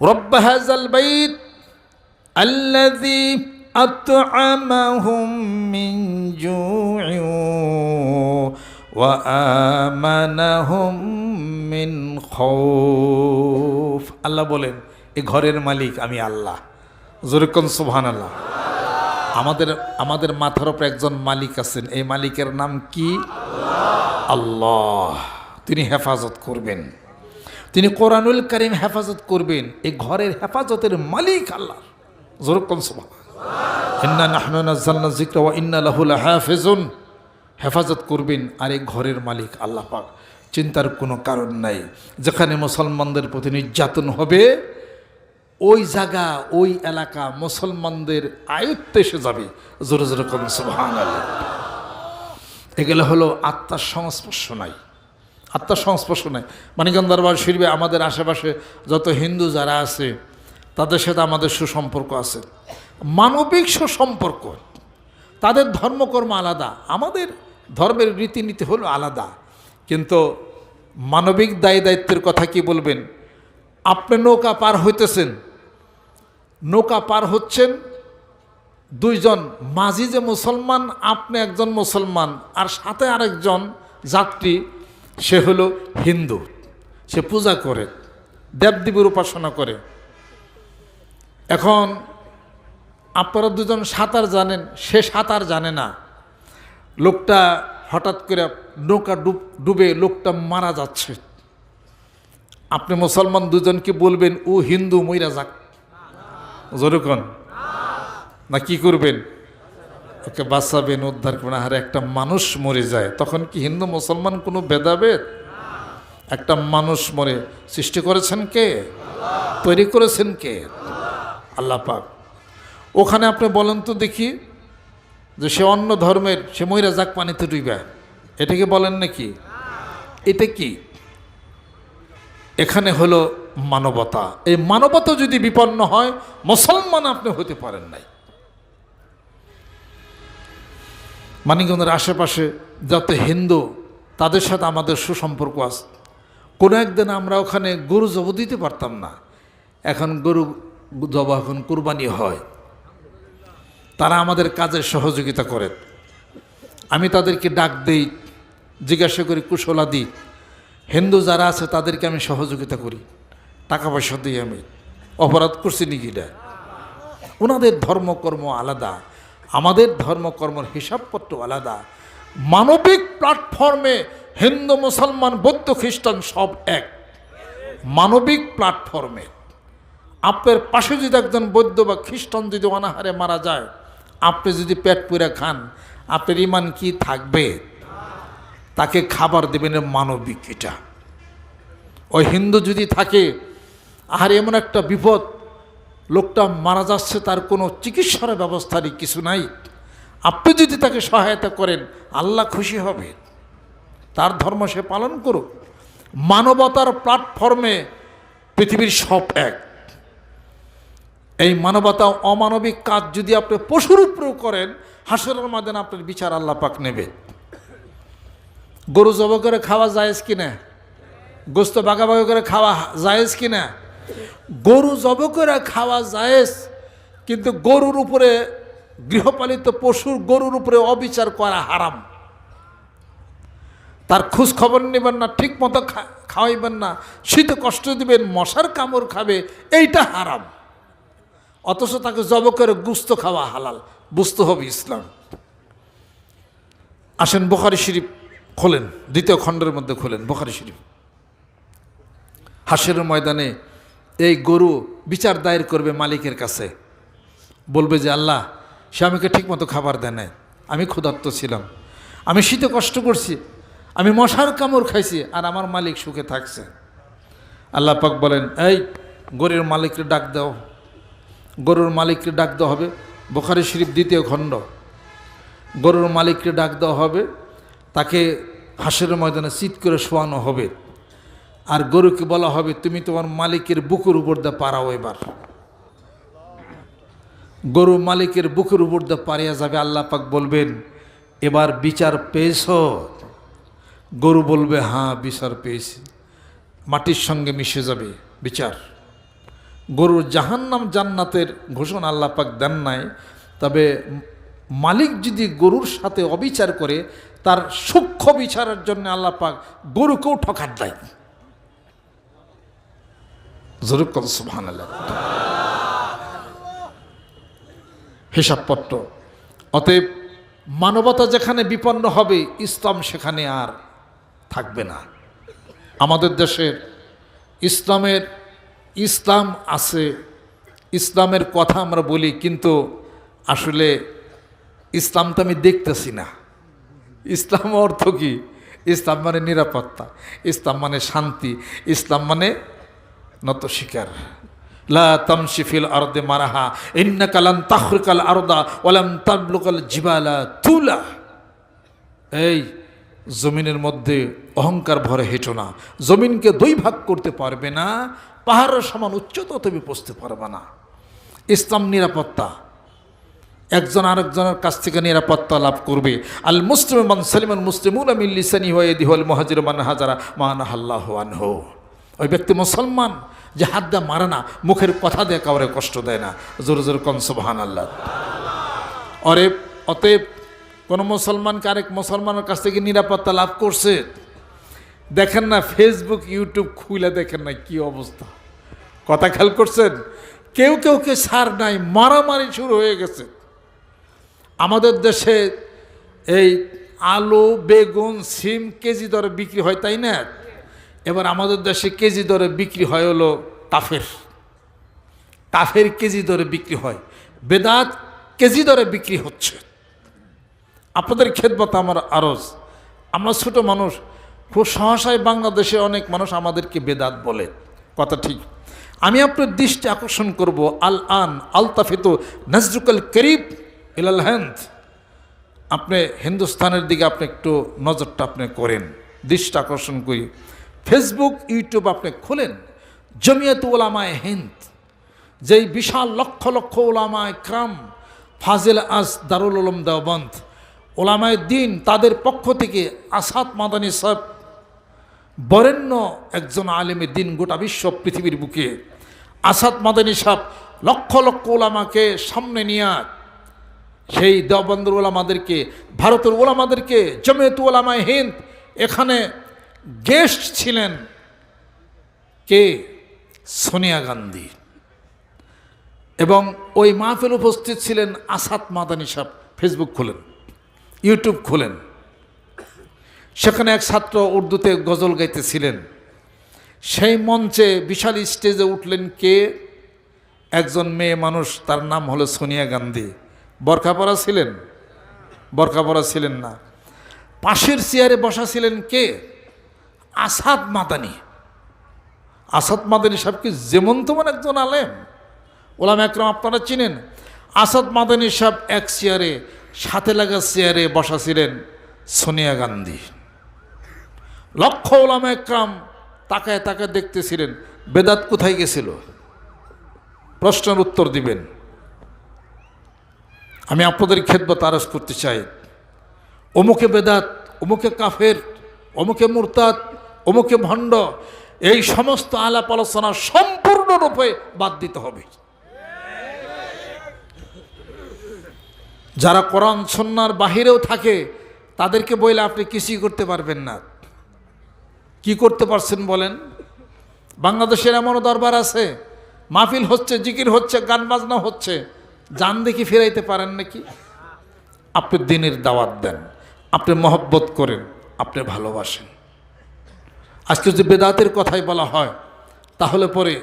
رب هذا البيت الذي أطعمهم من جوع وآمنهم من خوف আল্লাহ বলেন এই ঘরের মালিক আমি আল্লাহ জোরেকন সুবহান আল্লাহ আমাদের আমাদের মাথার উপর একজন মালিক আছেন এই মালিকের নাম কি আল্লাহ তিনি হেফাজত করবেন তিনি কোরআনুল করিম হেফাজত করবেন। এই ঘরের হেফাজতের মালিক আল্লাহ। সুবহান ইন্না নাহনু নাযালনা যিকরা ওয়া ইন্না লাহু লাহাফিজুন। হেফাজত করবেন আর এই ঘরের মালিক আল্লাহ পাক। চিন্তার কোনো কারণ নাই। যেখানে মুসলমানদের প্রতি নির্যাতন হবে, ওই জায়গা, ওই এলাকা মুসলমানদের আয়ত্তে এসে যাবে। জোরে জোরে কোন সুবহান এগুলো হলো আত্মার সংস্পর্শ নাই। আত্মার সংস্পর্শ নাই। মানিকগঞ্জ দরবার শরীফে আমাদের আশেপাশে যত হিন্দু যারা আছে, তাদের সাথে আমাদের সুসম্পর্ক আছে। মানবিক সুসম্পর্ক, তাদের ধর্মকর্ম আলাদা, আমাদের ধর্মের রীতিনীতি হলো আলাদা। কিন্তু মানবিক দায় দায়িত্বের কথা কি বলবেন? আপনি নৌকা পার হইতেছেন, নৌকা পার হচ্ছেন, দুইজন মাঝি যে মুসলমান, আপনি একজন মুসলমান, আর সাথে আরেকজন যাত্রী সে হলো হিন্দু। সে পূজা করে দেবদেবীর উপাসনা করে। এখন আপনারা দুজন সাঁতার জানেন, সে সাঁতার জানে না। লোকটা হঠাৎ করে নৌকা ডুব, ডুবে লোকটা মারা যাচ্ছে। আপনি মুসলমান দুজনকে বলবেন, ও হিন্দু, মইরা যাক যেরকম না, কি করবেন? ওকে বাঁচাবেন, উদ্ধার করবেন আর একটা মানুষ মরে যায়। তখন কি হিন্দু, মুসলমান কোনো ভেদাভেদ? একটা মানুষ মরে, সৃষ্টি করেছেন কে? তৈরি করেছেন কে? আল্লাহ পাক। ওখানে আপনি বলেন তো দেখি, যে সে অন্য ধর্মের, সে ময়রা যাক পানিতে ডুইবা। এটাকে বলেন নাকি? এটা কি? এখানে হলো মানবতা। এই মানবতা যদি বিপন্ন হয়, মুসলমান আপনি হতে পারেন নাই। মানিকগঞ্জের আশেপাশে যত হিন্দু, তাদের সাথে আমাদের সুসম্পর্ক আছে। কোনো একদিন আমরা ওখানে গরু জব দিতে পারতাম না। এখন গরু জব এখন কুরবানি হয়। তারা আমাদের কাজে সহযোগিতা করে। আমি তাদেরকে ডাক দেই, জিজ্ঞাসা করি, কুশলা দিই হিন্দু যারা আছে তাদেরকে আমি সহযোগিতা করি। টাকা পয়সা দিই আমি। অপরাধ করছি নাকি ওনাদের ধর্মকর্ম আলাদা। আমাদের ধর্মকর্মর হিসাবপত্র আলাদা। মানবিক প্ল্যাটফর্মে হিন্দু, মুসলমান, বৌদ্ধ, খ্রিস্টান সব এক। মানবিক প্ল্যাটফর্মে। আপনার পাশে যদি একজন বৌদ্ধ বা খ্রিস্টান যদি অনাহারে মারা যায়, আপনি যদি পেট পুরে খান, আপনার ইমান কি থাকবে? তাকে খাবার দেবেন মানবিক এটা। ওই হিন্দু যদি থাকে আর এমন একটা বিপদ লোকটা মারা যাচ্ছে, তার কোনো চিকিৎসার ব্যবস্থারই কিছু নাই। আপনি যদি তাকে সহায়তা করেন, আল্লাহ খুশি হবে। তার ধর্ম সে পালন করুক। মানবতার প্ল্যাটফর্মে পৃথিবীর সব এক। এই মানবতা অমানবিক কাজ যদি আপনি পশুর উপরেও করেন, হাসরের মাধ্যমে আপনার বিচার আল্লাহ পাক নেবে। গরু জব করে খাওয়া জায়েজ কিনা? গোস্ত বাগা বাগা করে খাওয়া জায়েজ কিনা? গরু জব করে খাওয়া জায়েজ, কিন্তু গরুর উপরে গৃহপালিত পশুর গরুর উপরে অবিচার করা হারাম। তার খোঁজ খবর নেবেন না, ঠিক মতো খাওয়াইবেন না, শীতে কষ্ট দিবেন, মশার কামড় খাবে, এইটা হারাম। অথচ তাকে জব করে গুস্ত খাওয়া হালাল, বুঝতে হবে ইসলাম। আসেন বোখারি শরীফ খোলেন, দ্বিতীয় খণ্ডের মধ্যে খোলেন, বোখারি শরীফ। হাসের ময়দানে এই গরু বিচার দায়ের করবে মালিকের কাছে। বলবে যে, আল্লাহ, সে আমাকে ঠিকমতো খাবার দেয় নাই। আমি ক্ষুধার্ত ছিলাম। আমি শীতে কষ্ট করছি। আমি মশার কামড় খাইছি আর আমার মালিক সুখে থাকছে। আল্লাহ পাক বলেন, এই, গরুর মালিককে ডাক দাও। গরুর মালিককে ডাক দেওয়া হবে। বোখারি শরীফ দ্বিতীয় খণ্ড। গরুর মালিককে ডাক দেওয়া হবে। তাকে হাঁসের ময়দানে চিৎ করে শোয়ানো হবে। আর গরুকে বলা হবে, তুমি তোমার মালিকের বুকের উপর দিয়ে পারাও এবার। গরু মালিকের বুকের উপর দিয়ে পারিয়া যাবে, আল্লাহ পাক বলবেন, এবার বিচার পেয়েছ? গরু বলবে হ্যাঁ বিচার পেয়েছি। মাটির সঙ্গে মিশে যাবে বিচার। গরুর জাহান্নাম জান্নাতের ঘোষণা আল্লাহ পাক দেন নাই। তবে মালিক যদি গরুর সাথে অবিচার করে, তার সূক্ষ্ম বিচারের জন্য আল্লাহ পাক গরুকেও ঠকার দেয় জরুর কত আল্লাহ হিসাবপত্র। অতএব মানবতা যেখানে বিপন্ন হবে, ইসলাম সেখানে আর থাকবে না। আমাদের দেশের ইসলামের, ইসলাম আছে, ইসলামের কথা আমরা বলি, কিন্তু আসলে ইসলাম তো আমি দেখতেছি না। ইসলাম অর্থ কি? ইসলাম মানে নিরাপত্তা, ইসলাম মানে শান্তি, ইসলাম মানে নত শিকার লা তামশিফিল আরদে মারাহা ইন্নাকালান তাখরিকাল আরদা ওয়ালাম তাবলুকাল জিবালা তুলা এই জমিনের মধ্যে অহংকার ভরে হেঁটো না। জমিনকে দুই ভাগ করতে পারবে না, পাহাড়ের সমান উচ্চতা তুমি পৌঁছতে পারবে না। ইসলাম নিরাপত্তা। একজন আরেকজনের কাছ থেকে নিরাপত্তা লাভ করবে। আল মুসলিম মান সালিমান মুসলিমুন আমিল্লিসানি হয়ে দিহল মহাজির মান হাজারা মানাহাল্লাহ আনহ। ওই ব্যক্তি মুসলমান, যে হাত দিয়ে মারে না, মুখের কথা দিয়ে কাউরে কষ্ট দেয় না। জোর জোর সুবহান আল্লাহ অরে, অতএব কোনো মুসলমানকে আরেক মুসলমানের কাছ থেকে নিরাপত্তা লাভ করছে? দেখেন না ফেসবুক ইউটিউব খুলে দেখেন না কি অবস্থা। কথা খেয়াল করছেন? কেউ কেউ কে সার নাই, মারামারি শুরু হয়ে গেছে। আমাদের দেশে এই আলু, বেগুন, সিম কেজি দরে বিক্রি হয়, তাই না? এবার আমাদের দেশে কেজি দরে বিক্রি হয় হলো তাফের তাফের কেজি দরে বিক্রি হয়। বেদাত কেজি দরে বিক্রি হচ্ছে। আপনাদের খেদমত আমার আরজ। আমরা ছোট মানুষ, খুব সহসায় বাংলাদেশে অনেক মানুষ আমাদেরকে বেদাত বলে। কথা ঠিক। আমি আপনার দৃষ্টি আকর্ষণ করব আল আন আলতাফিত নাজরুকাল করিব ইলাল হেন্দ। আপনি হিন্দুস্তানের দিকে আপনি একটু নজরটা আপনি করেন। দৃষ্টি আকর্ষণ করি। ফেসবুক ইউটিউব আপনি খোলেন, জমিয়ত ওলামায় হিন্দ, যেই বিশাল লক্ষ লক্ষ ওলামায় ক্রাম ফাজিল আস দারুল উলুম দেওবন্দ ওলামায় দিন তাদের পক্ষ থেকে আসাদ মাদানী সাহেব, বরেণ্য একজন আলেমের দিন গোটা বিশ্ব পৃথিবীর বুকে, আসাদ মাদানী সাহেব লক্ষ লক্ষ ওলামাকে সামনে নিয়ে সেই দেওবন্দর ওলামাদেরকে ভারতের ওলামাদেরকে জমেত ওলামায় হিন্দ, এখানে গেস্ট ছিলেন কে? সোনিয়া গান্ধী। এবং ওই মাহফিল উপস্থিত ছিলেন আসাদ মাদানী সাহেব, ফেসবুক খোলেন, ইউটিউব খোলেন। সেখানে এক ছাত্র উর্দুতে গজল গাইতেছিলেন। সেই মঞ্চে বিশাল স্টেজে উঠলেন কে? একজন মেয়ে মানুষ, তার নাম হলো সোনিয়া গান্ধী। বরখাপরা ছিলেন? বরখাপরা ছিলেন না। পাশের চেয়ারে বসা ছিলেন কে? আসাদ মাদানি। আসাদ মাদানি সাহেব কি যেমন তেমন একজন আলেম? ওলাম একরম আপনারা চিনেন? আসাদ মাদানি সাহেব এক চেয়ারে, সাথে লাগা চেয়ারে বসা ছিলেন সোনিয়া গান্ধী। লক্ষ ওলামা একরাম তাকায় তাকায় দেখতেছিলেন, বেদাত কোথায় গেছিল? প্রশ্নের উত্তর দিবেন। আমি আপনাদের খেদমত তারস করতে চাই। অমুকে বেদাত, অমুকে কাফের, অমুকে মুরতাদ অমুকে ভণ্ড, এই সমস্ত আলাপ আলোচনা সম্পূর্ণরূপে বাদ দিতে হবে। যারা কোরআন সন্ন্যার বাহিরেও থাকে, তাদেরকে বইলে আপনি কিছুই করতে পারবেন না। কি করতে পারছেন বলেন? বাংলাদেশের এমনও দরবার আছে, মাহফিল হচ্ছে, জিকির হচ্ছে, গান বাজনা হচ্ছে, যান দেখি ফেরাইতে পারেন নাকি? আপনি দিনের দাওয়াত দেন, আপনি মহব্বত করেন, আপনি ভালোবাসেন। আজকে যে বেদাতের কথাই বলা হয়, তাহলে পরে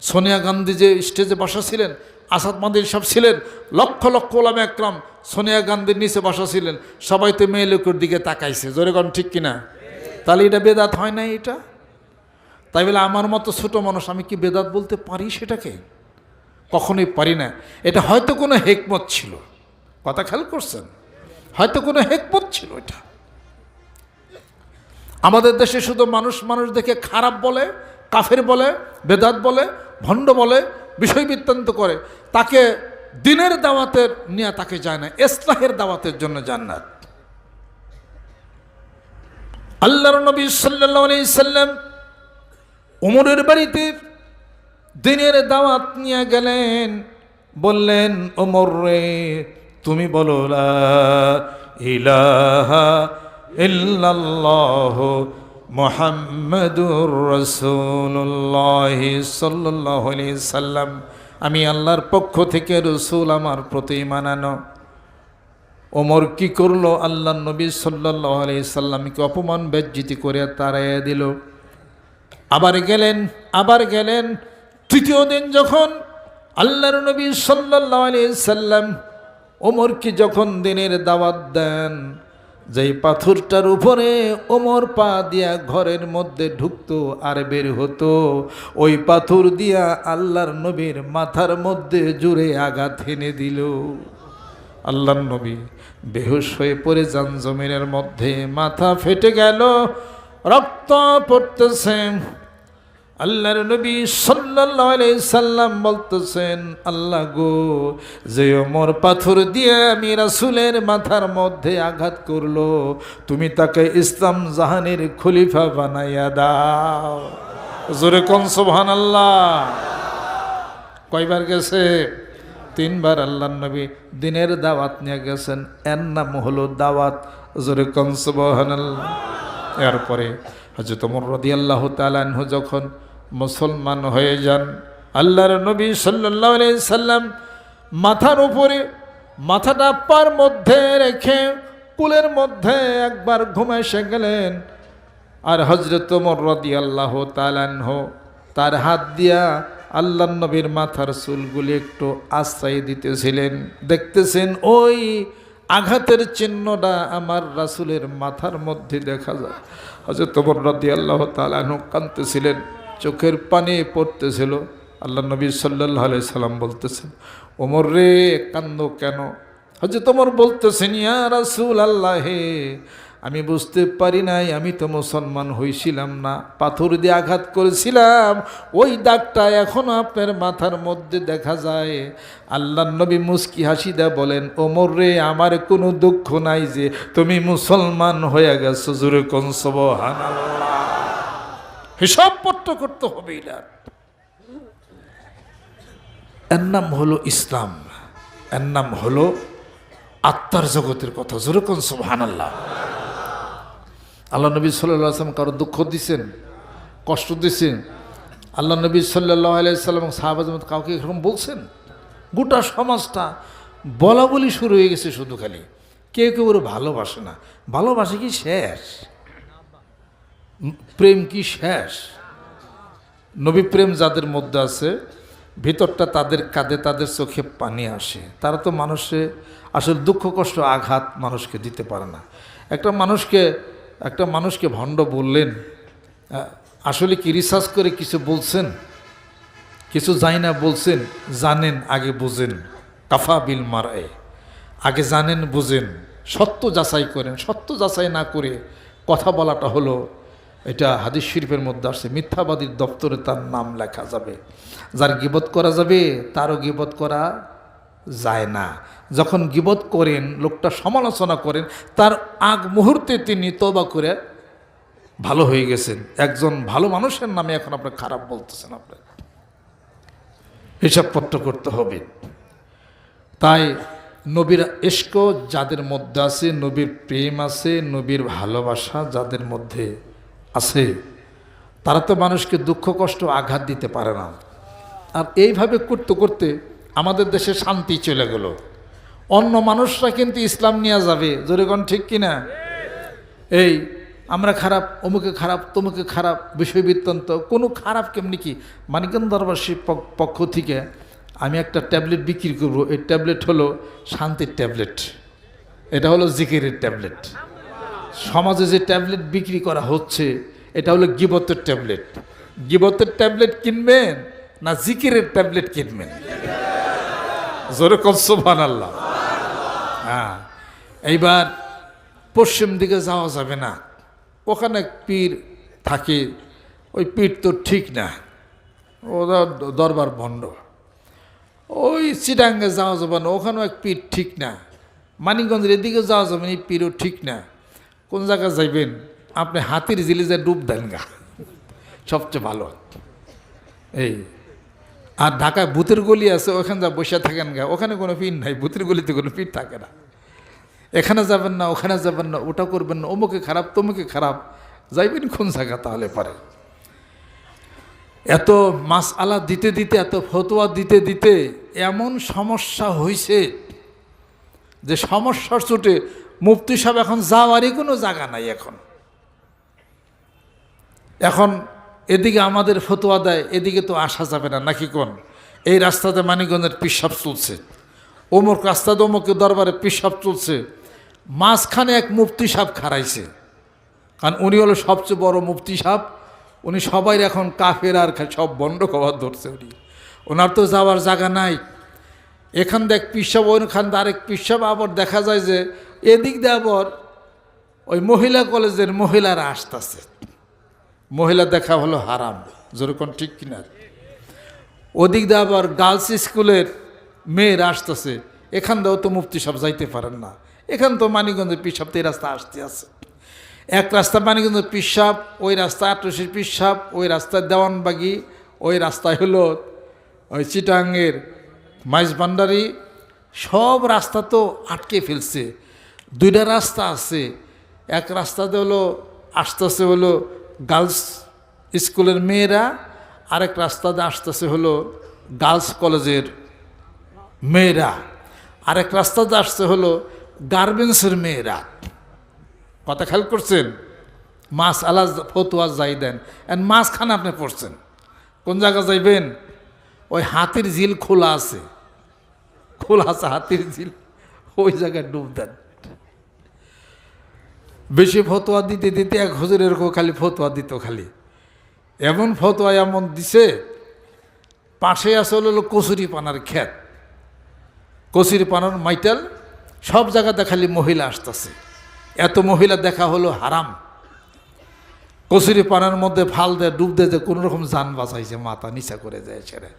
সোনিয়া গান্ধী যে স্টেজে বসা ছিলেন, আসাদ মাদির সব ছিলেন, লক্ষ লক্ষ ওলাম একরাম সোনিয়া গান্ধীর নিচে বসা ছিলেন, সবাই তো মেয়ে লোকের দিকে তাকাইছে। জোরে কন ঠিক কিনা? তাহলে এটা বেদাত হয় না এটা? তাই বলে আমার মতো ছোট মানুষ আমি কি বেদাত বলতে পারি সেটাকে? কখনোই পারি না। এটা হয়তো কোনো হেকমত ছিল। কথা খেয়াল করছেন? হয়তো কোনো হেকমত ছিল এটা। আমাদের দেশে শুধু মানুষ মানুষ দেখে খারাপ বলে, কাফের বলে, বেদাত বলে, ভণ্ড বলে, বিষয় বৃত্তান্ত করে, তাকে দিনের দাওয়াতের নিয়ে তাকে যায় না, ইসলাহের দাওয়াতের জন্য জান্নাত আল্লাহর নবী সাল্লাহ সাল্লাম উমরের বাড়িতে দিনের দাওয়াত নিয়ে গেলেন, বললেন ওমর রে, তুমি বলো ইলাহা ইল্লাল্লাহ মোহাম্মদুর রসুল্লাহ সাল্লাহ সাল্লাম। আমি আল্লাহর পক্ষ থেকে রসুল আমার প্রতি মানানো ওমর কি করল? আল্লাহ নবী সাল্লাহ আলি সাল্লামকে অপমান, বেজ্জিতি করে তাড়াইয়া দিল। আবার গেলেন আবার গেলেন। তৃতীয় দিন যখন আল্লাহর নবী সাল্লাহ আলি সাল্লাম ওমরকে যখন দিনের দাওয়াত দেন যেই পাথরটার উপরে ওমর পা দিয়া ঘরের মধ্যে ঢুকতো আর বের হতো, ওই পাথর দিয়া আল্লাহর নবীর মাথার মধ্যে জুড়ে আঘাত হেনে দিল। আল্লাহর নবী বেহুশ হয়ে পড়ে যান জমিনের মধ্যে মাথা ফেটে গেল, রক্ত পড়তেছে। আল্লাহর নবী আলাইহি সাল্লাম বলতেছেন, আল্লাহ গো, যে ওমর পাথর দিয়ে আমি রাসূলের মাথার মধ্যে আঘাত করল, তুমি তাকে ইসলাম জাহানের খলিফা বানাইয়া দাও। জোরে কোন সুবহানাল্লাহ। কয়বার গেছে? তিনবার আল্লাহ নবী দিনের দাওয়াত নিয়ে গেছেন, এর নাম হলো দাওয়াত। জোরে কোন সুবহানাল্লাহ। এরপরে হজরত ওমর রাদিয়াল্লাহু তাআলা আনহু যখন মুসলমান হয়ে যান। আল্লাহর নবী আলাইহি সাল্লাম মাথার উপরে মাথাটা পার মধ্যে রেখে কুলের মধ্যে একবার ঘুমে এসে গেলেন। আর হজরত ওমর আল্লাহ তাআলা আনহু তার হাত দিয়া আল্লাহ নবীর মাথার চুলগুলি একটু আশ্রয় দিতেছিলেন। দেখতেছেন ওই আঘাতের চিহ্নটা আমার রাসুলের মাথার মধ্যে দেখা যায়। হজরত তোমর রাদি আল্লাহ তালু কাঁদতেছিলেন। চোখের পানি পড়তেছিল। আল্লাহ নবী সাল্লাহ আলাই সাল্লাম বলতেছেন, ওমর রে, কান্দ কেন? হজরত তোমর বলতেছেন, ইয়া রাসুল আল্লাহ আমি বুঝতে পারি নাই, আমি তো মুসলমান হইছিলাম না, পাথর দিয়ে আঘাত করেছিলাম, ওই দাগটা এখনও আপনার মাথার মধ্যে দেখা যায়। আল্লাহ নবী মুস্কি হাসি দেয়া বলেন, ওমর রে, আমার কোনো দুঃখ নাই যে তুমি মুসলমান হয়ে গেছো, জোরে কোন হিসাব পত্র করতে হবে এর নাম হলো ইসলাম। এর নাম হলো আত্মার জগতের কথা। জোরে কোন সুবহানাল্লাহ। আল্লাহ নবী সাল্লাহ আসলাম কারও দুঃখ দিছেন? কষ্ট দিছেন? আল্লাহ নবী সাল্লাহ আলাইসাল্লাম সাহাবাজ কাউকে এরকম বলছেন? গোটা সমাজটা বলা বলি শুরু হয়ে গেছে শুধু খালি। কেউ কেউ ওর ভালোবাসে না। ভালোবাসে কি শেষ? প্রেম কি শেষ? নবী প্রেম যাদের মধ্যে আছে, ভিতরটা তাদের কাঁধে তাদের চোখে পানি আসে। তারা তো মানুষে আসলে দুঃখ, কষ্ট, আঘাত মানুষকে দিতে পারে না। একটা মানুষকে একটা মানুষকে ভণ্ড বললেন আসলে কি রিসার্চ করে কিছু বলছেন? কিছু যাই না বলছেন, জানেন, আগে বুঝেন। কাফা বিল মারায় আগে জানেন, বুঝেন। সত্য যাচাই করেন, সত্য যাচাই না করে কথা বলাটা হলো এটা হাদিস শরীফের মধ্যে আসছে, মিথ্যাবাদীর দপ্তরে তার নাম লেখা যাবে। যার গিবত করা যাবে, তারও গিবত করা যায় না। যখন গিবত করেন, লোকটা সমালোচনা করেন, তার আগ মুহূর্তে তিনি তবা করে ভালো হয়ে গেছেন। একজন ভালো মানুষের নামে এখন আপনার খারাপ বলতেছেন আপনার হিসাবপত্র করতে হবে। তাই নবীর ইস্ক যাদের মধ্যে আছে, নবীর প্রেম আছে, নবীর ভালোবাসা যাদের মধ্যে আছে, তারা তো মানুষকে দুঃখ, কষ্ট, আঘাত দিতে পারে না। আর এইভাবে করতে করতে আমাদের দেশে শান্তি চলে গেল। অন্য মানুষরা কিন্তু ইসলাম নিয়ে যাবে। জোরেগণ ঠিক কিনা? এই, আমরা খারাপ, অমুকে খারাপ, তমুকে খারাপ বিষয় বৃত্তান্ত কোনো খারাপ কেমনি কি? মানিকন দরবাসীর পক্ষ থেকে আমি একটা ট্যাবলেট বিক্রি করব। এই ট্যাবলেট হলো শান্তির ট্যাবলেট। এটা হলো জিকিরের ট্যাবলেট। সমাজে যে ট্যাবলেট বিক্রি করা হচ্ছে, এটা হলো গিবতের ট্যাবলেট। গিবতের ট্যাবলেট কিনবেন না জিকিরের ট্যাবলেট কিনবেন? জোরে কলসোভান আল্লাহ হ্যাঁ এইবার পশ্চিম দিকে যাওয়া যাবে না। ওখানে পীর থাকে, ওই পীর তো ঠিক না। ওরা দরবার ভণ্ড ওই চিটাঙ্গে যাওয়া যাবে না, ওখানেও এক পীর ঠিক না। মানিকগঞ্জের এদিকে যাওয়া যাবে না, এই পীরও ঠিক না। কোন জায়গায় যাইবেন? আপনি হাতির জিলিজে ডুব দেন গা। সবচেয়ে ভালো। এই, আর ঢাকায় ভূতের গলি আছে, ওখানে যা বসে থাকেন গা, ওখানে কোনো পিন নাই, ভূতের গলিতে কোনো পিন থাকে না। এখানে যাবেন না, ওখানে যাবেন না ওটা করবেন না, অমুকে খারাপ, তমুকে খারাপ, যাইবেন কোন জায়গা তাহলে পারে। এত মাস আলা দিতে দিতে, এত ফতোয়া দিতে দিতে এমন সমস্যা হয়েছে যে সমস্যার চোটে মুফতি সাহেব এখন যাওয়ারই কোনো জায়গা নাই এখন। এখন এদিকে আমাদের ফতোয়া দেয়, এদিকে তো আসা যাবে না, নাকি কোন? এই রাস্তাতে মানিকগঞ্জের পিসাব চলছে। অমুক রাস্তাতে অমুকের দরবারে পিসাব চলছে। মাঝখানে এক মুফতি সাহেব খারাইছে কারণ উনি হলো সবচেয়ে বড় মুফতি সাহেব। উনি সবাই এখন কাফের আর সব বন্ধ কবার ধরছে উনি। ওনার তো যাওয়ার জায়গা নাই। এখান দেখ পিসাব ওইখান আরেক পিসাব আবার দেখা যায় যে এদিক দিয়ে আবার ওই মহিলা কলেজের মহিলারা আসতেছে। মহিলা দেখা হলো হারাম। যেরকম ঠিক কিনা? ওদিক দিয়ে আবার গার্লস স্কুলের মেয়েরা আসতেছে। এখান দিয়েও তো মুফতি সব যাইতে পারেন না। এখান তো মানিকগঞ্জের পিসাব তো এই রাস্তা আসতে আছে। এক রাস্তা মানিকগঞ্জের পিসাব ওই রাস্তা আটরশির পিসাব ওই রাস্তায় দেওয়ানবাগি, ওই রাস্তায় হলো ওই চিটাঙ্গের মাইজবান্ডারি। সব রাস্তা তো আটকে ফেলছে। দুইটা রাস্তা আছে। এক রাস্তাতে হলো আসতেছে হলো গার্লস স্কুলের মেয়েরা, আরেক রাস্তাতে আসতেছে হলো গার্লস কলেজের মেয়েরা, আরেক রাস্তাতে আসছে হলো গার্মেন্টসের মেয়েরা। কথা খেয়াল করছেন? মাছ আলাজ ফতুয়া যাই দেন। অ্যান্ড মাছখানে আপনি পড়ছেন। কোন জায়গা যাইবেন? ওই হাতির ঝিল খোলা আছে। খোলা আছে হাতির ঝিল। ওই জায়গায় ডুব দেন। বেশি ফতোয়া দিতে দিতে এক হুজুর এরকম খালি ফতোয়া দিত খালি। এমন ফতোয়া এমন দিছে, পাশে আসলে হলো কচুরি পানার ক্ষেত। কচুরি পানার মাইটাল সব জায়গাতে খালি মহিলা আসতেছে। এত মহিলা দেখা হলো হারাম। কচুরি পানার মধ্যে ফাল দেয়, ডুব দেয় যে কোনো রকম যান বাঁচাইছে, মাথা নিচা করে যায় ছেড়ে।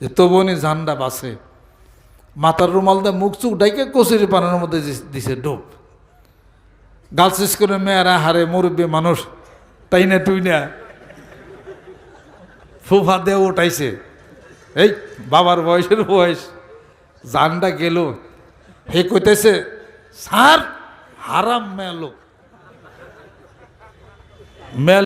যে তবু উনি জানটা বাঁচে। মাথার রুমাল দিয়ে মুখ চুখ ডাইকে কচুরি পানার মধ্যে দিছে ডুব। গার্লস স্কুলের মেয়েরা, হারে মুরব্বী মানুষ, তাই না তুই না? ফুফা দেও উঠাইছে। এই, বাবার বয়সের বয়স, জানটা গেল। হে কইতেছে, স্যার, হারাম মেলো মেল